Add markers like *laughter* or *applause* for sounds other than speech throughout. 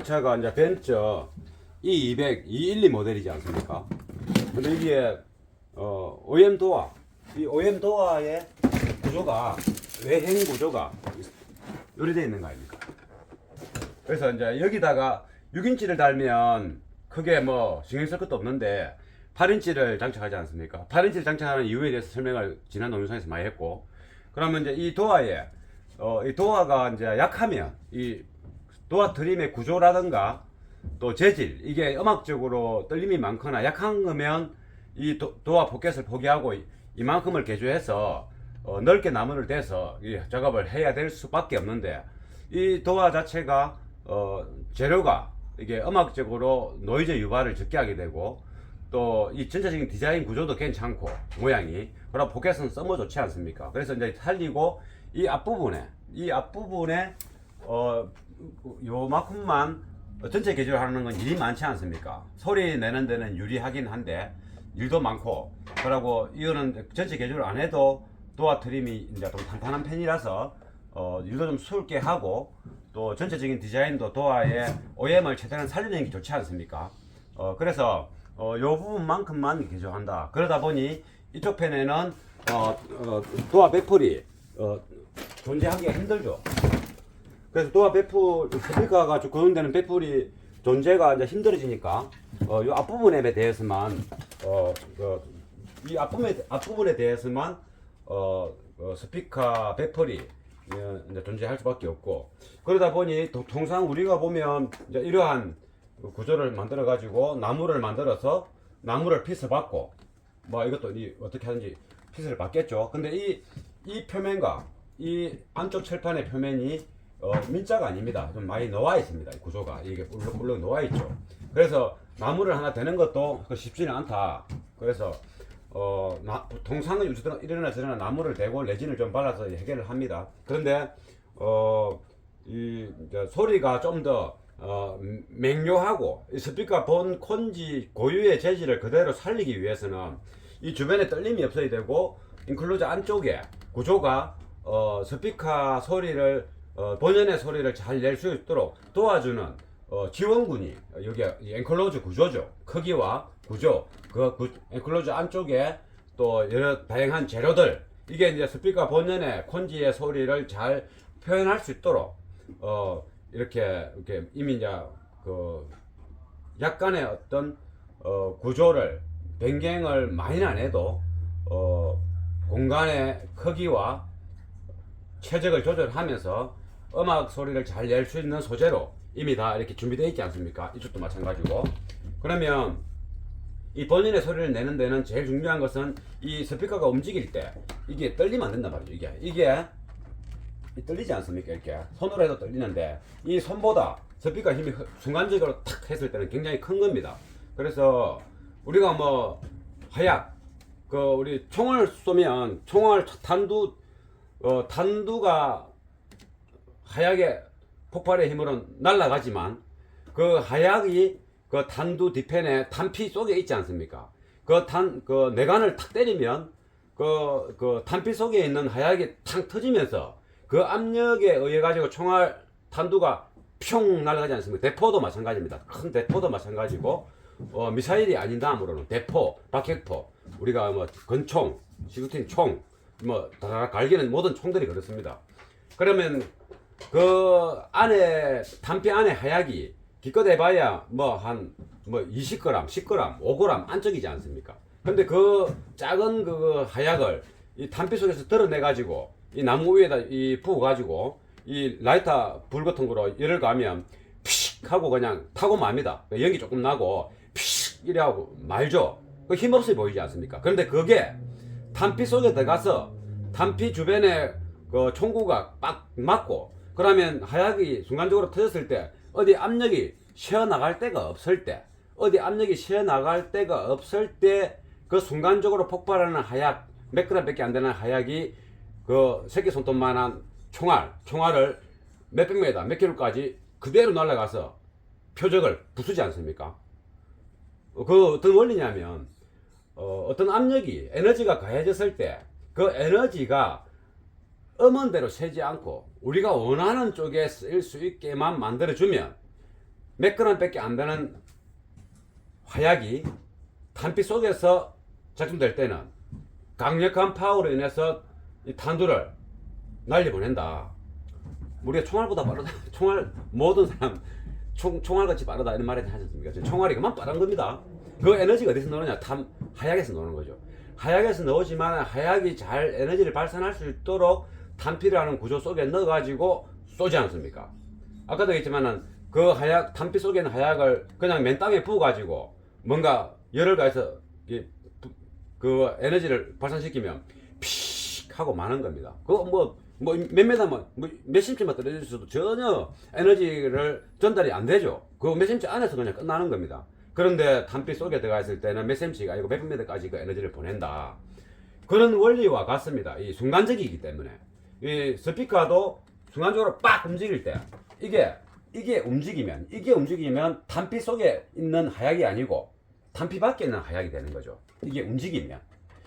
이 차가 이제 벤츠 E200, E12 모델이지 않습니까? 근데 이게 어, OM 도어, 이 OM 도어의 구조가 외행 구조가 요리 되어 있는 거 아닙니까? 그래서 이제 여기다가 6인치를 달면 크게 뭐 신경 쓸 것도 없는데 8인치를 장착하지 않습니까? 8인치를 장착하는 이유에 대해서 설명을 지난 동영상에서 많이 했고 그러면 이제 이 도어에 어, 이 도어가 이제 약하면 이 도어 트림의 구조라든가 또 재질 이게 음악적으로 떨림이 많거나 약한 거면 이 도, 도어 포켓을 포기하고 이- 이만큼을 개조해서 어, 넓게 나무를 대서 이 작업을 해야 될 수밖에 없는데 이 도어 자체가 어, 재료가 이게 음악적으로 노이즈 유발을 적게 하게 되고 또 이 전체적인 디자인 구조도 괜찮고 모양이 그럼 포켓은 써머 좋지 않습니까? 그래서 이제 살리고 이 앞부분에 이 앞부분에 어 요만큼만 전체 개조하는 건 일이 많지 않습니까? 소리 내는 데는 유리하긴 한데 일도 많고 그러고 이거는 전체 개조를 안 해도 도어 트림이 이제 좀 탄탄한 편이라서 어 일도 좀 수월게 하고 또 전체적인 디자인도 도어의 OM을 최대한 살리는 게 좋지 않습니까? 어 그래서 어, 요 부분만큼만 개조한다. 그러다 보니 이쪽 편에는 어, 어, 도어 배풀이 어, 존재하기가 힘들죠. 그래서 도어 배풀 스피커가 좀 고정되는 배풀이 존재가 이제 힘들어지니까 어, 요 앞부분에 대해서만 어, 어, 이 앞부분에 앞부분에 대해서만 어, 어, 스피커 배풀이 어, 이제 존재할 수밖에 없고 그러다 보니 도- 통상 우리가 보면 이제 이러한 그 구조를 만들어 가지고 나무를 만들어서 나무를 피스 받고 뭐 이것도 이 어떻게 하는지 피스를 받겠죠. 근데 이 이 표면과 이 안쪽 철판의 표면이 어, 민자가 아닙니다. 좀 많이 놓아 있습니다. 이 구조가 이게 울렁울렁 놓아 있죠. 그래서 나무를 하나 대는 것도 그 쉽지는 않다. 그래서 어, 나, 통상은 요즘 이러나 저러나 나무를 대고 레진을 좀 발라서 해결을 합니다. 그런데 어, 이 소리가 좀더 어, 맹요하고 이 스피커 본 콘지 고유의 재질을 그대로 살리기 위해서는 이 주변에 떨림이 없어야 되고 인클루저 안쪽에 구조가 어, 스피커 소리를 어, 본연의 소리를 잘 낼 수 있도록 도와주는 어, 지원군이 여기 앵클로즈 구조죠. 크기와 구조, 그 구, 앵클로즈 안쪽에 또 여러 다양한 재료들 이게 이제 스피커 본연의 콘지의 소리를 잘 표현할 수 있도록 어, 이렇게 이렇게 이미 이제 그 약간의 어떤 어, 구조를 변경을 많이는 안 해도 어, 공간의 크기와 최적을 조절하면서 음악 소리를 잘 낼 수 있는 소재로 이미 다 이렇게 준비되어 있지 않습니까? 이쪽도 마찬가지고. 그러면 이 본인의 소리를 내는 데는 제일 중요한 것은 이 스피커가 움직일 때 이게 떨리면 안 된단 말이죠. 이게 이게 이 떨리지 않습니까? 이렇게 손으로 해도 떨리는데 이 손보다 스피커 힘이 흐- 순간적으로 탁 했을 때는 굉장히 큰 겁니다. 그래서 우리가 뭐 하약 그 우리 총을 쏘면 총알 탄두 어, 탄두가 하약의 폭발의 힘으로 날아가지만 그 하약이 그 탄두 뒤편에 탄피 속에 있지 않습니까? 그 탄, 그 내관을 탁 때리면 그, 그 탄피 속에 있는 하약이 탕 터지면서 그 압력에 의해 가지고 총알 탄두가 평 날아가지 않습니까? 대포도 마찬가지입니다. 큰 대포도 마찬가지고 어, 미사일이 아닌 다음으로는 대포, 박격포, 우리가 뭐 건총, 시구틴 총, 뭐 다다닥 갈기는 모든 총들이 그렇습니다. 그러면 그 안에 탄피 안에 하약이 기껏 해봐야 뭐한뭐 20g, 10g, 5g 안쪽이지 않습니까? 근데 그 작은 그 하약을 이 탄피 속에서 드러내 가지고 이 나무 위에다 이 부어 가지고 이 라이터 불 같은 거로 열을 가면 피식 하고 그냥 타고 맙니다. 연기 조금 나고 피식 이래 하고 말죠. 그 힘없이 보이지 않습니까? 그런데 그게 탄피 속에 들어가서 탄피 주변에 그 총구가 빡 맞고 그러면 하약이 순간적으로 터졌을 때 어디 압력이 쉬어 나갈 데가 없을 때 어디 압력이 쉬어 나갈 데가 없을 때 그 순간적으로 폭발하는 하약 몇 그램밖에 안 되는 하약이 그 새끼 손톱만한 총알 총알을 몇백 메다 몇 킬로까지 그대로 날아가서 표적을 부수지 않습니까? 어, 그 어떤 원리냐면 어, 어떤 압력이 에너지가 가해졌을 때 그 에너지가 음원대로 새지 않고 우리가 원하는 쪽에 쓰일 수 있게만 만들어주면 몇 그램밖에 안 되는 화약이 탄피 속에서 작동될 때는 강력한 파워로 인해서 이 탄두를 날리 보낸다. 우리가 총알보다 빠르다. *laughs* 총알 모든 사람 총, 총알같이 빠르다 이런 말이 하지 않습니까? 총알이 그만 빠른 겁니다. 그 에너지가 어디서 나오느냐? 탄 하약에서 나오는 거죠. 하약에서 나오지만 하약이 잘 에너지를 발산할 수 있도록 탄피라는 구조 속에 넣어가지고 쏘지 않습니까? 아까도 얘기했지만은 그 하약 탄피 속에 있는 하약을 그냥 맨 땅에 부어가지고 뭔가 열을 가해서 그 에너지를 발산시키면 픽 하고 마는 겁니다. 그거 뭐, 뭐, 몇 메다, 뭐, 몇 cm만 떨어질 수도 전혀 에너지를 전달이 안 되죠. 그몇 cm 안에서 그냥 끝나는 겁니다. 그런데 탄피 속에 들어가 있을 때는 몇 cm가 아니고 몇백 미터까지 그 에너지를 보낸다. 그런 원리와 같습니다. 이 순간적이기 때문에. 이 스피커도 순간적으로 빡 움직일 때, 이게, 이게 움직이면, 이게 움직이면 탄피 속에 있는 하약이 아니고, 탄피 밖에 있는 하약이 되는 거죠. 이게 움직이면.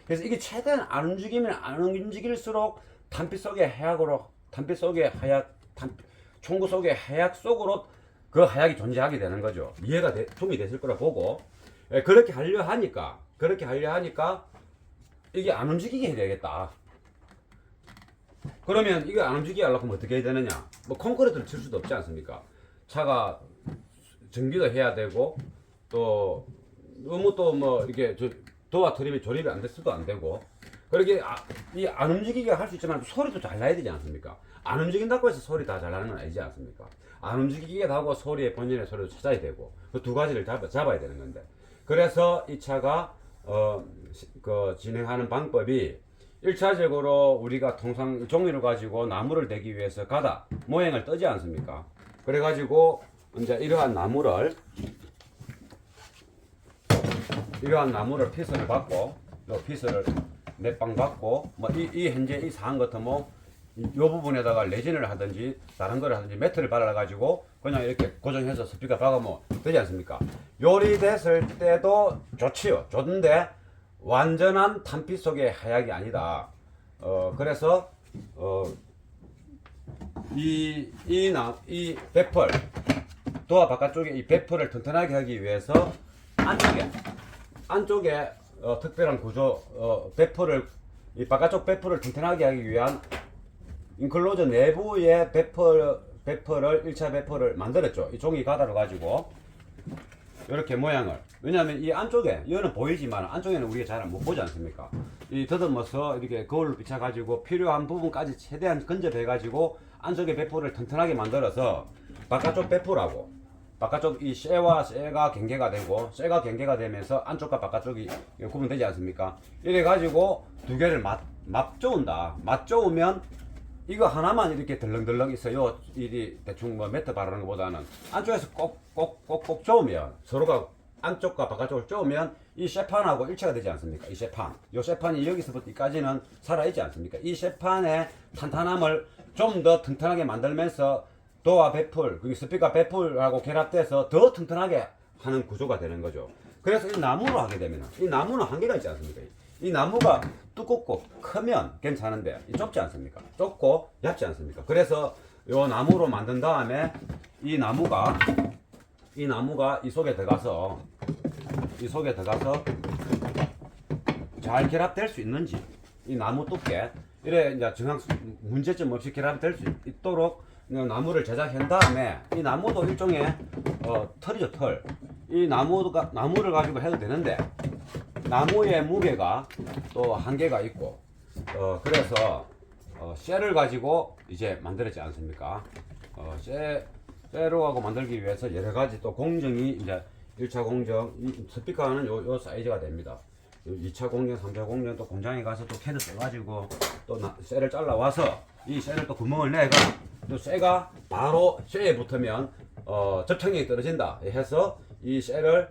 그래서 이게 최대한 안 움직이면 안 움직일수록 탄피 속의 하약으로 탄피 속의 하약 탄 총구 속의 하약 속으로 그 하약이 존재하게 되는 거죠. 이해가 되, 도움이 됐을 거라 보고 예, 그렇게 하려 하니까 그렇게 하려 하니까 이게 안 움직이게 해야 되겠다. 그러면 이거 안 움직이게 하려면 어떻게 해야 되느냐? 뭐 콘크리트를 칠 수도 없지 않습니까? 차가 전기도 해야 되고 또 너무 또 뭐 이게 저 도화 트립이 조립이 안 됐어도 안 되고 그렇게 아, 이안 움직이게 할 수 있지만 소리도 잘 나야 되지 않습니까? 안 움직인다고 해서 소리 다 잘 나는 건 아니지 않습니까? 안 움직이게 하고 소리의 본연의 소리도 찾아야 되고 그 두 가지를 잡아, 잡아야 되는 건데 그래서 이 차가 어, 시- 그 진행하는 방법이 1차적으로 우리가 통상 종이를 가지고 나무를 대기 위해서 가다 모양을 뜨지 않습니까? 그래가지고 이제 이러한 나무를 이러한 나무를 피스를 받고 요 피스를 몇방 받고 뭐이 이 현재 이 사항 같은 뭐요 부분에다가 레진을 하든지 다른 거를 하든지 매트를 발라 가지고 그냥 이렇게 고정해서 스피커 박으면 되지 않습니까? 요리됐을 때도 좋지요. 좋은데 완전한 탄피 속의 하약이 아니다. 어 그래서 어 이 이 나이 베펄 도화 바깥쪽에 이 베펄을 튼튼하게 하기 위해서 안쪽에 안쪽에 어, 특별한 구조 어, 베퍼를 이 바깥쪽 베퍼를 튼튼하게 하기 위한 인클로저 내부의 베퍼 베퍼를 1차 베퍼를 만들었죠. 이 종이 가다로 가지고 이렇게 모양을 왜냐하면 이 안쪽에 이거는 보이지만 안쪽에는 우리가 잘 못 보지 않습니까? 이 더듬어서 이렇게 거울로 비춰 가지고 필요한 부분까지 최대한 근접해 가지고 안쪽에 베퍼를 튼튼하게 만들어서 바깥쪽 베퍼라고 바깥쪽 이 쇠와 쇠가 경계가 되고 쇠가 경계가 되면서 안쪽과 바깥쪽이 구분되지 않습니까? 이래 가지고 두 개를 맞 맞줘온다. 맞줘오면 이거 하나만 이렇게 덜렁덜렁 있어요. 이 대충 뭐 매트 바르는 것보다는 안쪽에서 꼭꼭꼭꼭 쪼으면 서로가 안쪽과 바깥쪽을 쪼으면 이 쇠판하고 일체가 되지 않습니까? 이 쇠판. 이 쇠판이 여기서부터 여기까지는 살아있지 않습니까? 이 쇠판의 탄탄함을 좀 더 튼튼하게 만들면서 도와 베풀, 그 스피커 베풀하고 결합돼서 더 튼튼하게 하는 구조가 되는 거죠. 그래서 이 나무로 하게 되면 이 나무는 한계가 있지 않습니까? 이 나무가 두껍고 크면 괜찮은데 이 좁지 않습니까? 좁고 얇지 않습니까? 그래서 요 나무로 만든 다음에 이 나무가 이 나무가 이 속에 들어가서 이 속에 들어가서 잘 결합될 수 있는지 이 나무 두께 이래 이제 정상 문제점 없이 결합될 수 있도록 나무를 제작한 다음에 이 나무도 일종의 어, 털이죠 털. 이 나무가 나무를 가지고 해도 되는데 나무의 무게가 또 한계가 있고 어, 그래서 어, 쇠를 가지고 이제 만들었지 않습니까? 어, 쇠 쇠로 하고 만들기 위해서 여러 가지 또 공정이 이제 1차 공정 이 스피커는 요, 요 사이즈가 됩니다. 2차 공정, 3차 공정 또 공장에 가서 또 캐드 써가지고 또 나- 쇠를 잘라 와서 이 쇠를 또 구멍을 내가 또 쇠가 바로 쇠에 붙으면 어, 접착력이 떨어진다 해서 이 쇠를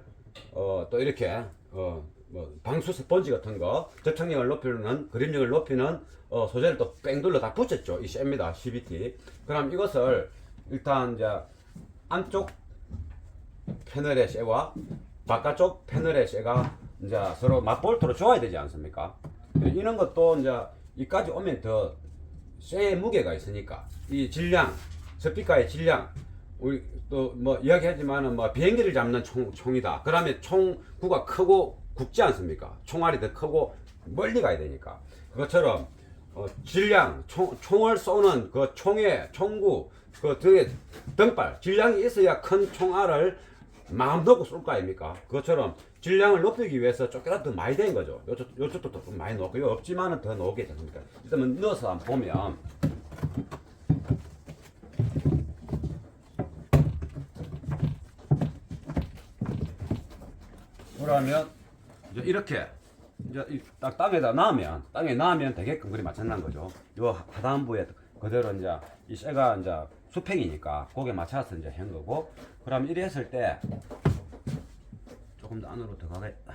어, 또 이렇게 어, 뭐 방수 스펀지 같은 거 접착력을 높이는 그립력을 높이는 어, 소재를 또 뺑 둘러 다 붙였죠 이 쇠입니다 CBT 그럼 이것을 일단 이제 안쪽 패널의 쇠와 바깥쪽 패널의 쇠가 이제 서로 맞볼트로 좋아야 되지 않습니까? 이런 것도 이제 이까지 오면 더 쇠의 무게가 있으니까 이 질량 스피커의 질량 우리 또 뭐 이야기하지만은 뭐 비행기를 잡는 총, 총이다. 그러면 총구가 크고 굵지 않습니까? 총알이 더 크고 멀리 가야 되니까. 그것처럼 어, 질량 총, 총을 쏘는 그 총의 총구 그 등에 등발 질량이 있어야 큰 총알을 마음 놓고 쏠 거 아닙니까? 그것처럼 질량을 높이기 위해서 조금이라도 더 많이 된 거죠. 요쪽, 요쪽도 좀 많이 넣고, 요 없지만은 더 넣게 되니까. 일단 넣어서 한번 보면. 그러면 이제 이렇게 이제 이딱 땅에다 놔면 땅에 놔면 되게끔 그리 맞춰난 거죠. 요 하단부에 그대로 이제 이 쇠가 이제 수평이니까 거기에 맞춰서 이제 한 거고. 그럼 이랬을 때 조금 더 안으로 들어가겠다.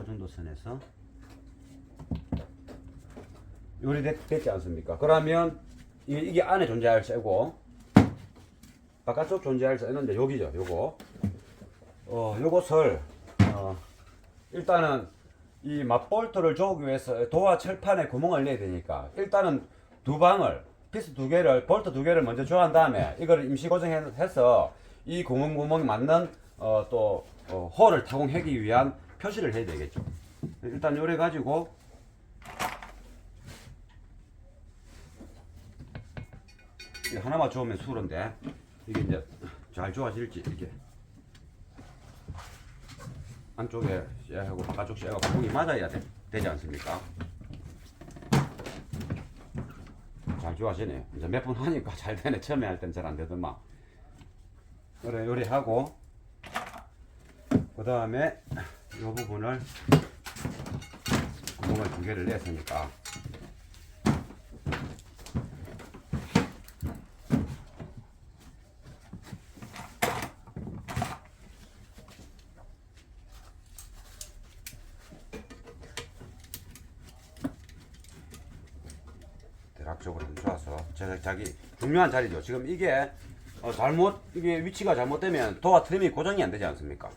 이 정도 선에서 요리 됐, 됐지 않습니까? 그러면 이, 이게 안에 존재할 쇠고 바깥쪽 존재할 쇠는 이제 여기죠. 요거 어 요것을 어 일단은 이 맞볼트를 조기 위해서 도화 철판에 구멍을 내야 되니까 일단은 두 방을 피스 두 개를 볼트 두 개를 먼저 조한 다음에 이걸 임시 고정해서 이 구멍 구멍이 맞는 어 또 어, 홀을 타공하기 위한 표시를 해야 되겠죠. 일단 요래 가지고 하나만 주우면 수로인데 이게 이제 잘 좋아질지 이렇게 안쪽에 쇠하고 바깥쪽 쇠가 구멍이 맞아야 돼, 되지 않습니까? 잘 좋아지네. 이제 몇 번 하니까 잘 되네. 처음에 할 땐 잘 안 되더만. 그래 요리하고 그 다음에 이 부분을 구멍을 두 개를 냈으니까 대략적으로 좀 좋아서 자, 자기 중요한 자리죠. 지금 이게 어, 잘못 이게 위치가 잘못되면 도화 트림이 고정이 안 되지 않습니까?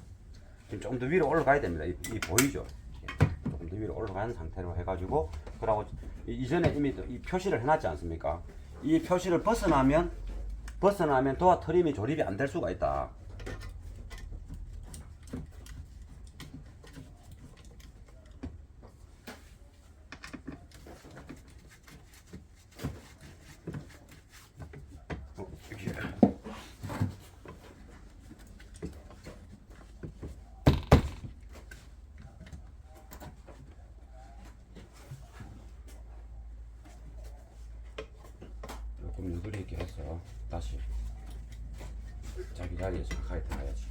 지금 조금 더 위로 올라가야 됩니다. 이, 이 보이죠? 예, 조금 더 위로 올라가는 상태로 해가지고 그러고 이- 이전에 이미 또이 표시를 해놨지 않습니까? 이 표시를 벗어나면 벗어나면 도화 트림이 조립이 안 될 수가 있다. 어, 이렇게. 조금 누그리 있게 해서 다시 자기 자리에 정확하게 들어가야지.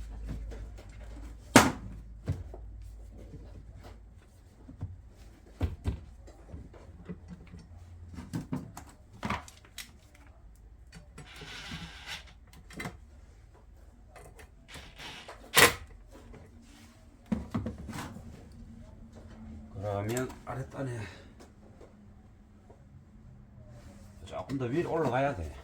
그러면 아랫단에 조금 더 위로 올라가야 돼.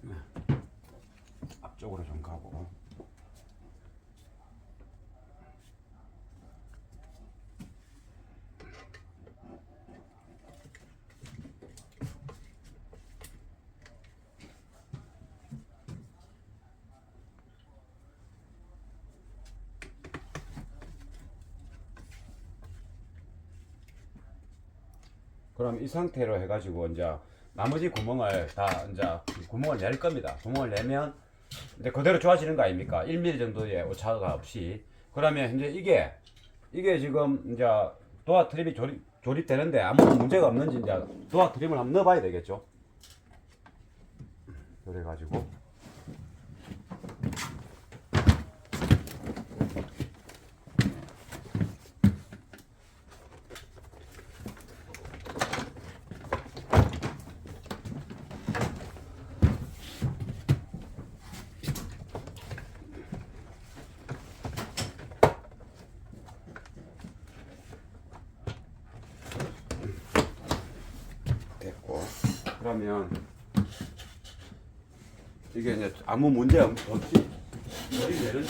네. 앞쪽으로 좀 가고. 그럼 이 상태로 해가지고 이제 나머지 구멍을 다 이제 구멍을 낼 겁니다. 구멍을 내면 이제 그대로 좋아지는 거 아닙니까? 1mm 정도의 오차가 없이. 그러면 이제 이게 이게 지금 이제 도화 트림이 조립 조립되는데 아무 문제가 없는지 이제 도화 트림을 한번 넣어봐야 되겠죠. 그래가지고 들어가면 이게 이제 아무 문제 없이 머리 내는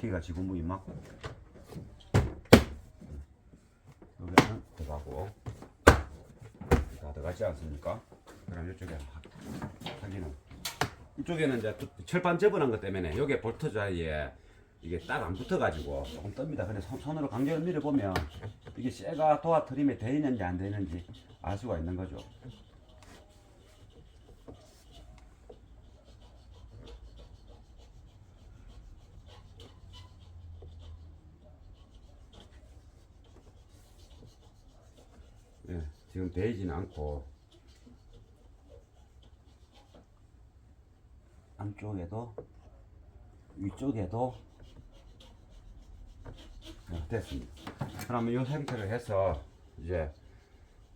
키가 지금 뭐 이만큼? 같지 않습니까? 그럼 이쪽에 확인을 이쪽에는 이제 또 철판 접어놓은 것 때문에 여기에 볼트 자리에 이게 딱 안 붙어가지고 조금 뜹니다. 근데 손, 손으로 강제로 밀어보면 이게 쇠가 도화 트림에 돼 있는지 안 되는지 알 수가 있는 거죠. 예, 지금 되지는 않고 안쪽에도 위쪽에도 네, 됐습니다. 그러면 이 상태로 해서 이제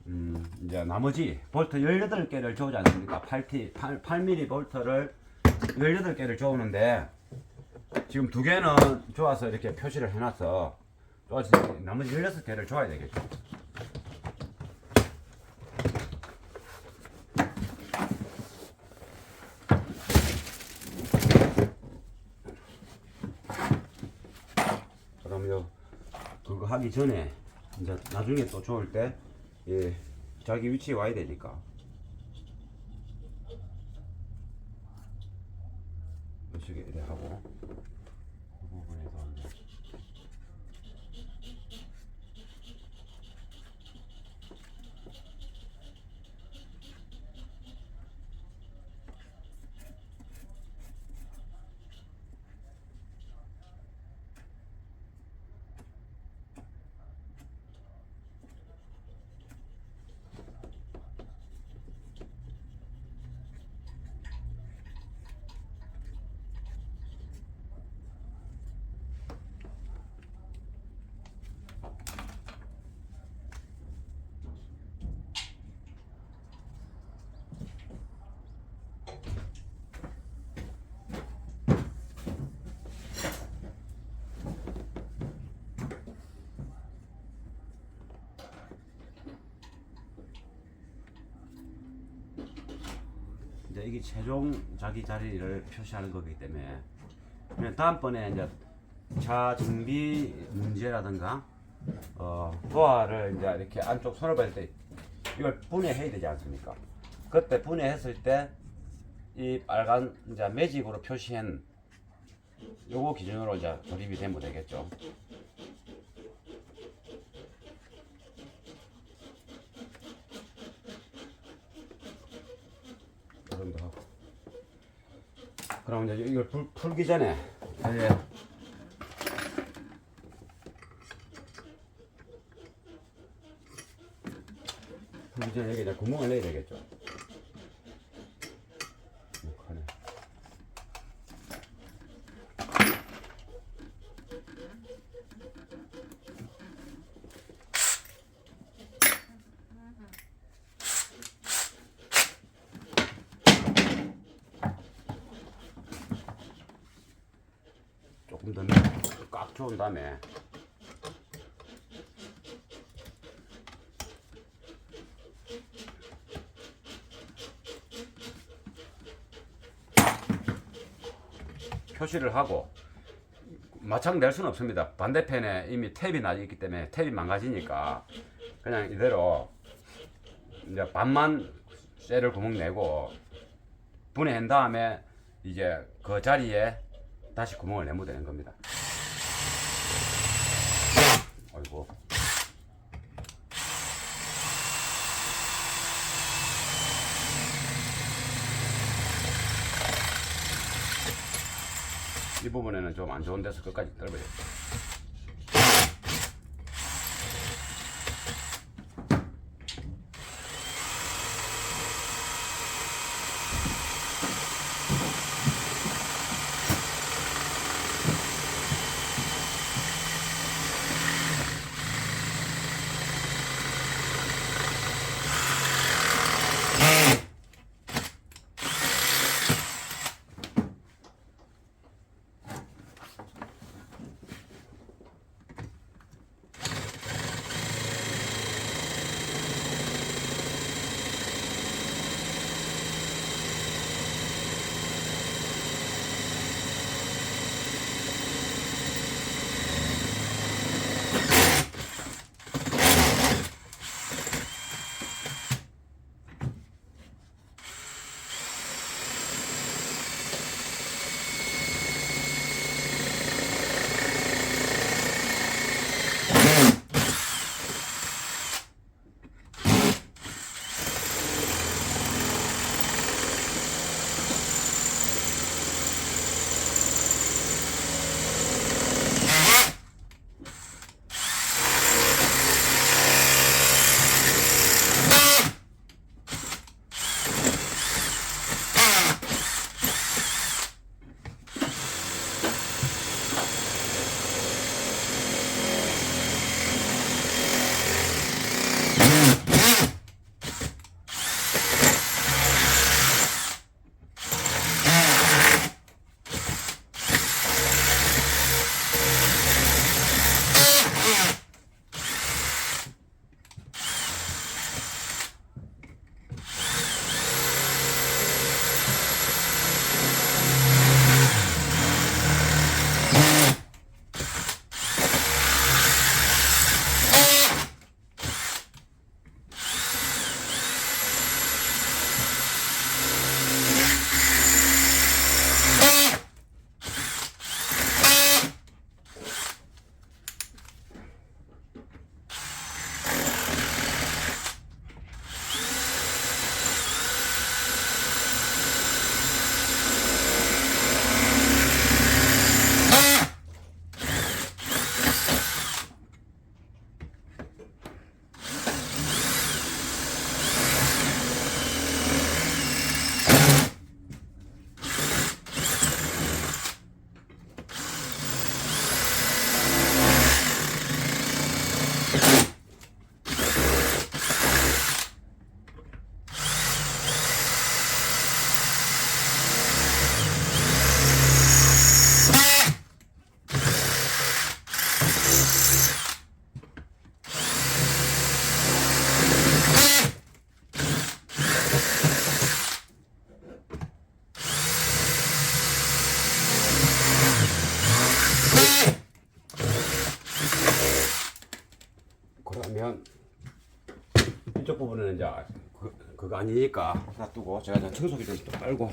음 이제 나머지 볼트 18개를 줘오지 않습니까? 8T 8, 8mm 볼트를 18개를 줘오는데 지금 두 개는 좋아서 이렇게 표시를. 좋아서 나머지 16개를 줘야 되겠죠. 그러면 전에 이제 나중에 또 좋을 때 예, 자기 위치에 와야 되니까 이쪽에 이래 하고 이 부분에서 이제 이게 최종 자기 자리를 표시하는 거기 때문에 다음번에 이제 차 정비 문제라든가 어 도화를 이제 이렇게 안쪽 손을 받을 때 이걸 분해해야 되지 않습니까? 그때 분해했을 때 이 빨간 이제 매직으로 표시한 요거 기준으로 이제 조립이 되면 되겠죠. 이 정도 하고. 그럼 이제 이걸 풀, 풀기 전에 이제 풀기 전에 여기 이제 구멍을 내야 되겠죠. 이렇게. 조금 더꽉 조은 다음에 표시를 하고 마창 낼 수는 없습니다. 반대편에 이미 탭이 나 있기 때문에 탭이 망가지니까 그냥 이대로 이제 반만 쇠를 구멍 내고 분해한 다음에 이제 그 자리에 다시 구멍을 내면 되는 겁니다. 아이고. 이 부분에는 좀 안 좋은 데서 끝까지 떨어져요. 이쪽 부분은 이제 그, 그거 아니니까. 놔두고 제가 이제 청소기 좀또 빨고